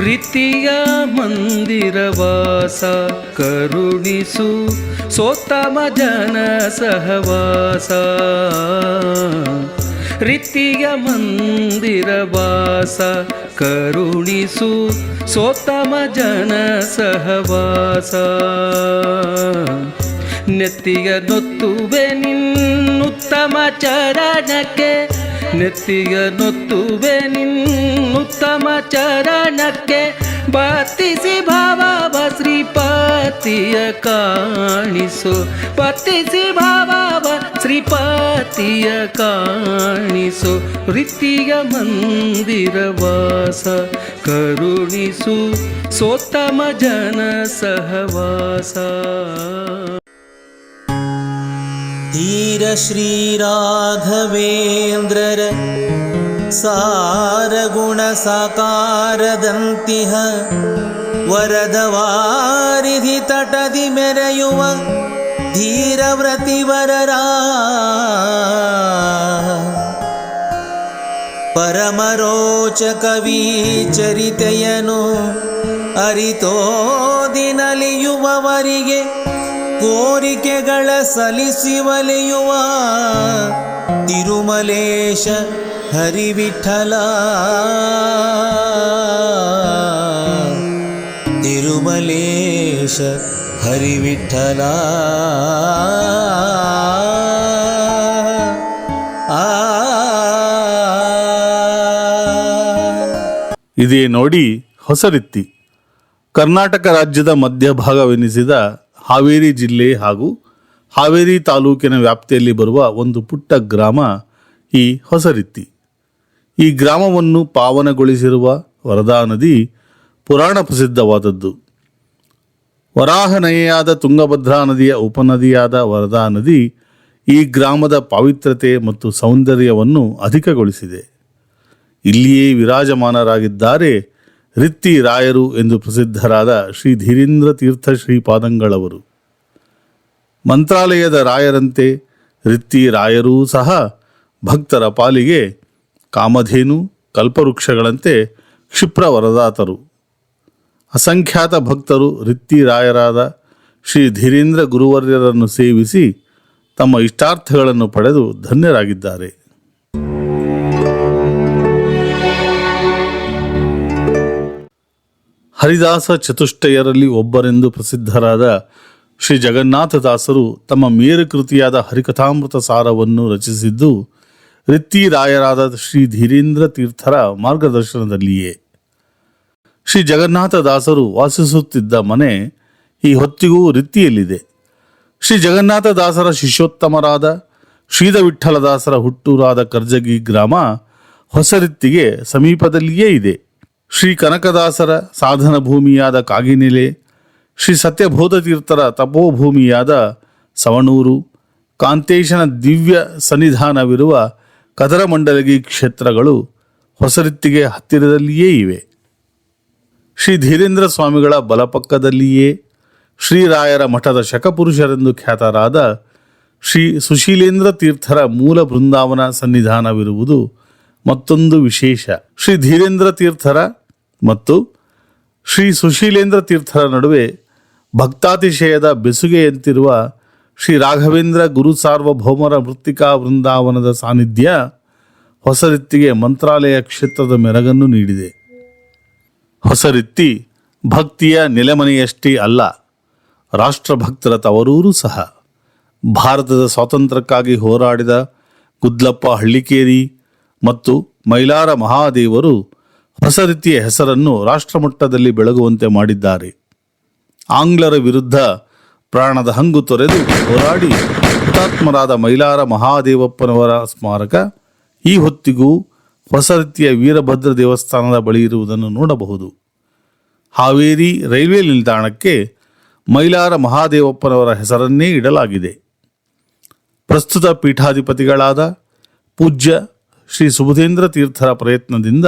ರೀತಿಯ ಮಂದಿರವಾಸ ಕರುಣಿಸು ಸೋತ್ತಮ ಜನ ಸಹವಾಸ ರೀತಿಯ ಮಂದಿರವಾಸ ಕರುಣಿಸು ಸೋತ್ತಮ ಜನ ಸಹವಾಸ ನೆತ್ತಿಯ ನೊತ್ತುವೆ ನಿನ್ನುತ್ತಮ ಚರಣಕ್ಕೆ ನೆತ್ತಿಯ ನೊತ್ತುವೆ ನಿನ್ನುತ್ತಮ ಚರಣಕ್ಕೆ ಬತ್ತಿಸಿ ಭಾವ ಶ್ರೀಪತಿಯ ಕಾಣಿಸು. ಬತ್ತಿಸಿ ಭಾವ ಶ್ರೀಪತಿಯ ಕಾಣಿಸು ರೀತಿಯ ಮಂದಿರವಾಸ ಕರುಣಿಸು. ಸೋತ್ತಮ ಜನ ಸಹವಾಸ. ಧೀರ ಶ್ರೀರಾಘವೇಂದ್ರರ ಸಾರಗುಣ ಸಾಕಾರದಂತಿಹ ವರದ ವಾರಿಧಿ ತಟದಿ ಮೆರೆಯುವ ಧೀರವ್ರತಿವರರ ಪರಮರೋಚಕವೀ ಸಲ್ಲಿಸಿ ಒಲೆಯುವ ಕೋರಿಕೆಗಳ ತಿರುಮಲೇಶ ಹರಿವಿಠಲ. ತಿರುಮಲೇಶ ಹರಿವಿಠಲ. ಇದೇ ನೋಡಿ ಹೊಸರಿತ್ತಿ. ಕರ್ನಾಟಕ ರಾಜ್ಯದ ಮಧ್ಯಭಾಗವೆನಿಸಿದ ಹಾವೇರಿ ಜಿಲ್ಲೆ ಹಾಗೂ ಹಾವೇರಿ ತಾಲೂಕಿನ ವ್ಯಾಪ್ತಿಯಲ್ಲಿ ಬರುವ ಒಂದು ಪುಟ್ಟ ಗ್ರಾಮ ಈ ಹೊಸರಿತ್ತಿ. ಈ ಗ್ರಾಮವನ್ನು ಪಾವನಗೊಳಿಸಿರುವ ವರದಾ ನದಿ ಪುರಾಣ ಪ್ರಸಿದ್ಧವಾದದ್ದು. ವರಾಹನಯೆಯಾದ ತುಂಗಭದ್ರಾ ನದಿಯ ಉಪನದಿಯಾದ ವರದಾ ನದಿ ಈ ಗ್ರಾಮದ ಪಾವಿತ್ರತೆ ಮತ್ತು ಸೌಂದರ್ಯವನ್ನು ಅಧಿಕಗೊಳಿಸಿದೆ. ಇಲ್ಲಿಯೇ ವಿರಾಜಮಾನರಾಗಿದ್ದಾರೆ ರಿತ್ತಿ ರಾಯರು ಎಂದು ಪ್ರಸಿದ್ಧರಾದ ಶ್ರೀ ಧೀರೇಂದ್ರ ತೀರ್ಥ ಶ್ರೀಪಾದಂಗಳವರು. ಮಂತ್ರಾಲಯದ ರಾಯರಂತೆ ರಿತ್ತಿ ರಾಯರೂ ಸಹ ಭಕ್ತರ ಪಾಲಿಗೆ ಕಾಮಧೇನು, ಕಲ್ಪವೃಕ್ಷಗಳಂತೆ ಕ್ಷಿಪ್ರ ವರದಾತರು. ಅಸಂಖ್ಯಾತ ಭಕ್ತರು ರಿತ್ತಿ ರಾಯರಾದ ಶ್ರೀ ಧೀರೇಂದ್ರ ಗುರುವರ್ಯರನ್ನು ಸೇವಿಸಿ ತಮ್ಮ ಇಷ್ಟಾರ್ಥಗಳನ್ನು ಪಡೆದು ಧನ್ಯರಾಗಿದ್ದಾರೆ. ಹರಿದಾಸ ಚತುಷ್ಟಯರಲ್ಲಿ ಒಬ್ಬರೆಂದು ಪ್ರಸಿದ್ಧರಾದ ಶ್ರೀ ಜಗನ್ನಾಥದಾಸರು ತಮ್ಮ ಮೇರುಕೃತಿಯಾದ ಹರಿಕಥಾಮೃತ ಸಾರವನ್ನು ರಚಿಸಿದ್ದು ರಾಯರಾದ ಶ್ರೀ ಧೀರೇಂದ್ರ ತೀರ್ಥರ ಮಾರ್ಗದರ್ಶನದಲ್ಲಿಯೇ. ಶ್ರೀ ಜಗನ್ನಾಥದಾಸರು ವಾಸಿಸುತ್ತಿದ್ದ ಮನೆ ಈ ಹೊತ್ತಿಗೂ ರಿತ್ತಿಯಲ್ಲಿದೆ. ಶ್ರೀ ಜಗನ್ನಾಥದಾಸರ ಶಿಷ್ಯೋತ್ತಮರಾದ ಶ್ರೀಧ ವಿಠ್ಠಲದಾಸರ ಹುಟ್ಟೂರಾದ ಕರ್ಜಗಿ ಗ್ರಾಮ ಹೊಸರಿತ್ತಿಗೆ ಸಮೀಪದಲ್ಲಿಯೇ ಇದೆ. ಶ್ರೀ ಕನಕದಾಸರ ಸಾಧನ ಭೂಮಿಯಾದ ಕಾಗಿನೆಲೆ, ಶ್ರೀ ಸತ್ಯಬೋಧತೀರ್ಥರ ತಪೋಭೂಮಿಯಾದ ಸವಣೂರು, ಕಾಂತೇಶನ ದಿವ್ಯ ಸನ್ನಿಧಾನವಿರುವ ಕದರಮಂಡಲಗಿ ಕ್ಷೇತ್ರಗಳು ಹೊಸರಿತ್ತಿಗೆ ಹತ್ತಿರದಲ್ಲಿಯೇ ಇವೆ. ಶ್ರೀ ಧೀರೇಂದ್ರ ಸ್ವಾಮಿಗಳ ಬಲಪಕ್ಕದಲ್ಲಿಯೇ ಶ್ರೀರಾಯರ ಮಠದ ಶಕಪುರುಷರೆಂದು ಖ್ಯಾತರಾದ ಶ್ರೀ ಸುಶೀಲೇಂದ್ರ ತೀರ್ಥರ ಮೂಲ ಬೃಂದಾವನ ಸನ್ನಿಧಾನವಿರುವುದು ಮತ್ತೊಂದು ವಿಶೇಷ. ಶ್ರೀ ಧೀರೇಂದ್ರ ತೀರ್ಥರ ಮತ್ತು ಶ್ರೀ ಸುಶೀಲೇಂದ್ರ ತೀರ್ಥರ ನಡುವೆ ಭಕ್ತಾತಿಶಯದ ಬೆಸುಗೆಯಂತಿರುವ ಶ್ರೀ ರಾಘವೇಂದ್ರ ಗುರು ಸಾರ್ವಭೌಮರ ಮೃತ್ತಿಕಾ ವೃಂದಾವನದ ಸಾನ್ನಿಧ್ಯ ಹೊಸರಿತ್ತಿಗೆ ಮಂತ್ರಾಲಯ ಕ್ಷೇತ್ರದ ಮೆರಗನ್ನು ನೀಡಿದೆ. ಹೊಸರಿತ್ತಿ ಭಕ್ತಿಯ ನೆಲೆಮನೆಯಷ್ಟೇ ಅಲ್ಲ, ರಾಷ್ಟ್ರಭಕ್ತರ ತವರೂರು ಸಹ. ಭಾರತದ ಸ್ವಾತಂತ್ರ್ಯಕ್ಕಾಗಿ ಹೋರಾಡಿದ ಗುದ್ಲಪ್ಪ ಹಳ್ಳಿಕೇರಿ ಮತ್ತು ಮೈಲಾರ ಮಹಾದೇವರು ಹೊಸ ರೀತಿಯ ಹೆಸರನ್ನು ರಾಷ್ಟ್ರಮಟ್ಟದಲ್ಲಿ ಬೆಳಗುವಂತೆ ಮಾಡಿದ್ದಾರೆ. ಆಂಗ್ಲರ ವಿರುದ್ಧ ಪ್ರಾಣದ ಹಂಗು ತೊರೆದು ಹೋರಾಡಿ ಹುತಾತ್ಮರಾದ ಮೈಲಾರ ಮಹಾದೇವಪ್ಪನವರ ಸ್ಮಾರಕ, ಈ ಹೊತ್ತಿಗೂ ಹೊಸ ರೀತಿಯ ವೀರಭದ್ರ ದೇವಸ್ಥಾನದ ಬಳಿ ಇರುವುದನ್ನು ನೋಡಬಹುದು. ಹಾವೇರಿ ರೈಲ್ವೆ ನಿಲ್ದಾಣಕ್ಕೆ ಮೈಲಾರ ಮಹಾದೇವಪ್ಪನವರ ಹೆಸರನ್ನೇ ಇಡಲಾಗಿದೆ. ಪ್ರಸ್ತುತ ಪೀಠಾಧಿಪತಿಗಳಾದ ಪೂಜ್ಯ ಶ್ರೀ ಸುಬುಧೇಂದ್ರ ತೀರ್ಥರ ಪ್ರಯತ್ನದಿಂದ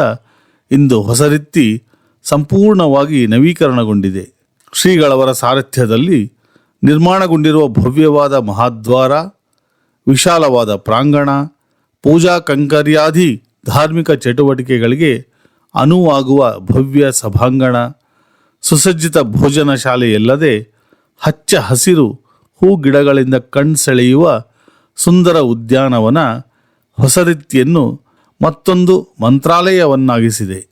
ಇಂದು ಹೊಸ ರೀತಿ ಸಂಪೂರ್ಣವಾಗಿ ನವೀಕರಣಗೊಂಡಿದೆ. ಶ್ರೀಗಳವರ ಸಾರಥ್ಯದಲ್ಲಿ ನಿರ್ಮಾಣಗೊಂಡಿರುವ ಭವ್ಯವಾದ ಮಹಾದ್ವಾರ, ವಿಶಾಲವಾದ ಪ್ರಾಂಗಣ, ಪೂಜಾ ಕಂಕರ್ಯಾದಿ ಧಾರ್ಮಿಕ ಚಟುವಟಿಕೆಗಳಿಗೆ ಅನುವಾಗುವ ಭವ್ಯ ಸಭಾಂಗಣ, ಸುಸಜ್ಜಿತ ಭೋಜನ ಶಾಲೆಯಲ್ಲದೆ ಹಚ್ಚ ಹಸಿರು ಹೂ ಗಿಡಗಳಿಂದ ಕಣ್ಸೆಳೆಯುವ ಸುಂದರ ಉದ್ಯಾನವನ ಹೊಸ ರೀತಿಯನ್ನು ಮತ್ತೊಂದು ಮಂತ್ರಾಲಯವನ್ನಾಗಿಸಿದೆ.